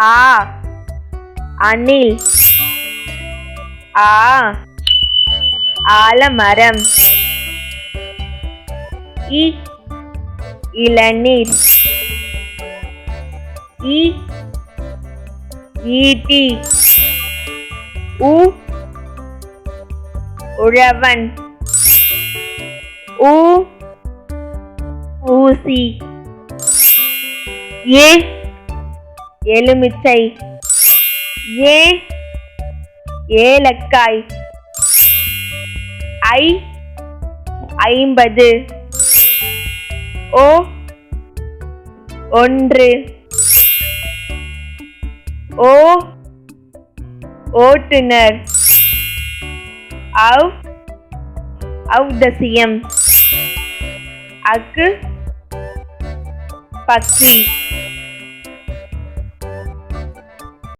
ஆ. அணில். ஆ. ஆலமரம். இ. இளநீர். இ. ஈட்டி உ. உழவன். ஊ ஊசி. ஏ. எலுமிச்சை. ஏ ஏலக்காய். ஐ ஐம்பது. ஓ ஒன்று. ஓ ஓட்டுநர். அவ் அவ்தசியம் அக்கு பக்கி